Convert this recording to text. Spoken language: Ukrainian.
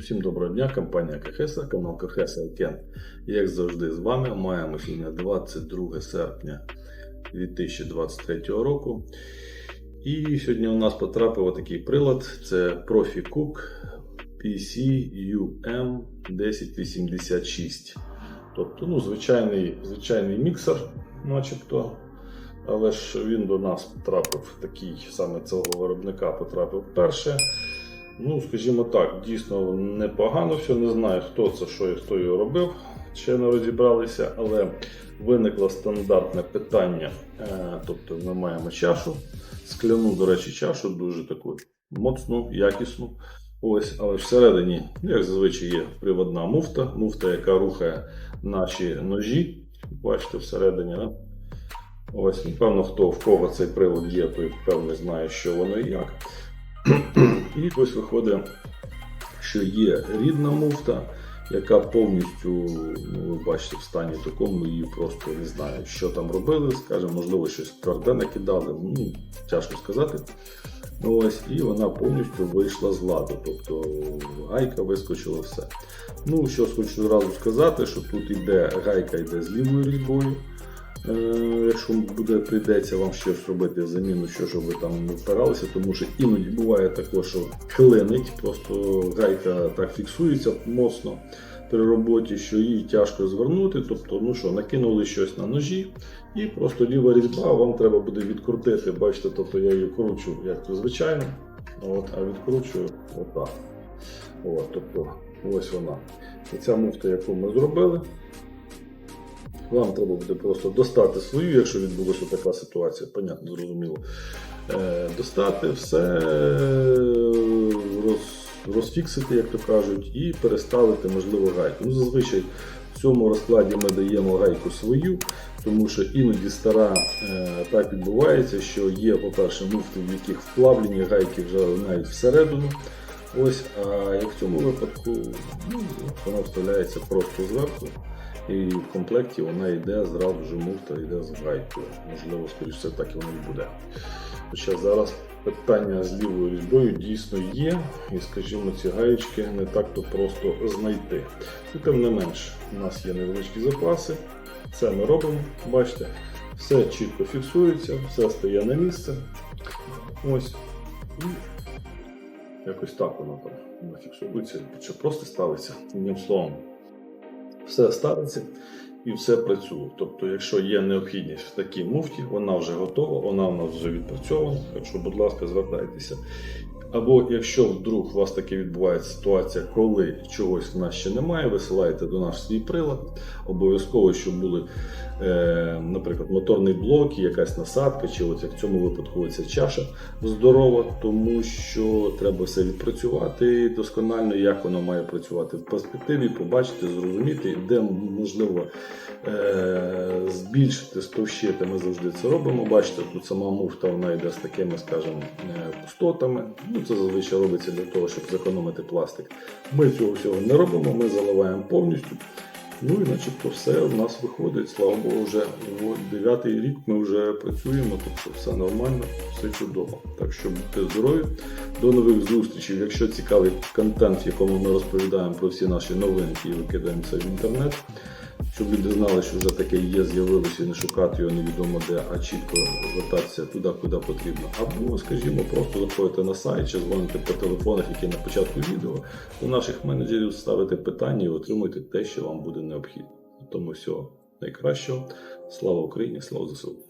Усім доброго дня, компанія Кахеса, канал Кахеса Кен. Як завжди, з вами маємо сьогодні 22 серпня 2023 року. І сьогодні у нас потрапив такий прилад: це ProfiCook PC-UM 1086. Тобто, ну, звичайний, звичайний міксер, начебто. Але ж він до нас потрапив такий саме цього виробника потрапив вперше. Ну, скажімо так, дійсно непогано все. Не знаю, хто це, що і хто його робив, ще не розібралися, але виникло стандартне питання. Е, Тобто ми маємо чашу, скляну, до речі, чашу, дуже таку моцну, якісну. Ось, але всередині, як зазвичай, є приводна муфта, муфта, яка рухає наші ножі. Бачите, всередині. Да? Ось, напевно, хто в кого цей привод є, той певно знає, що воно і як. І ось виходить, що є рідна муфта, яка повністю, ну, ви бачите, в стані такому, її просто не знаю, що там робили, скажімо, можливо, щось тверде накидали, ну, тяжко сказати. Ось, І вона повністю вийшла з ладу, тобто гайка вискочила все. Ну, що хочу одразу сказати, що тут іде гайка йде з лівою різьбою. Е, Якщо буде прийдеться вам щось робити заміну, що ж ви там не впиралися, тому що іноді буває також, що клинить, просто гайка так фіксується моцно при роботі, що її тяжко звернути. Тобто, ну що, накинули щось на ножі, і просто ліва різьба вам треба буде відкрутити. Бачите, тобто я її кручу, як то звичайно, от, а відкручую отак. От, тобто, ось вона. І ця муфта, яку ми зробили. Вам треба буде просто достати свою, якщо відбулася така ситуація, понятно, зрозуміло. Е, достати все, роз, розфіксити, як то кажуть, і переставити, можливо, гайку. Ну, зазвичай в цьому розкладі ми даємо гайку свою, тому що іноді стара е, так відбувається, що є, по-перше, муфти, в яких вплавлені гайки вже навіть всередину. Ось, а як в цьому випадку, ну, вона вставляється просто зверху. І в комплекті вона йде зразу ж муфта, йде з гайкою. Можливо, скоріш все так і воно і буде. Хоча зараз питання з лівою різьбою дійсно є, і, скажімо, ці гаєчки не так-то просто знайти. І тим не менш, у нас є невеличкі запаси. Це ми робимо, бачите, все чітко фіксується, все стає на місце. Ось. І якось так воно там фіксується, просто ставиться, одним словом все ставиться і все працює. Тобто, якщо є необхідність в такій муфті, вона вже готова, вона у нас вже відпрацьована. Так будь ласка, звертайтеся. Або якщо вдруг у вас таке відбувається ситуація, коли чогось в нас ще немає, висилаєте до нас свій прилад. Обов'язково, щоб були, е, наприклад, моторний блок, якась насадка, чи от як в цьому випадку ця чаша здорова, тому що треба все відпрацювати досконально, як воно має працювати в перспективі, побачити, зрозуміти, де можливо е, збільшити, стовщити. Ми завжди це робимо. Бачите, тут сама муфта вона йде з такими, скажімо, е, пустотами. Ну, це зазвичай робиться для того, щоб зекономити пластик. Ми цього всього не робимо, ми заливаємо повністю. Ну і начебто все в нас виходить. Слава Богу, вже дев'ятий рік ми вже працюємо, тобто все нормально, все чудово. Так що будьте здорові, до нових зустрічей. Якщо цікавий контент, в якому ми розповідаємо про всі наші новинки і викидаємо це в інтернет, щоб люди знали, що вже таке є, з'явилося і не шукати його невідомо де, а чітко звертатися туди, куди потрібно. Або, скажімо, просто заходити на сайт чи дзвоните по телефонах, які на початку відео, до наших менеджерів ставити питання і отримуйте те, що вам буде необхідно. Тому всього найкращого. Слава Україні, слава ЗСУ!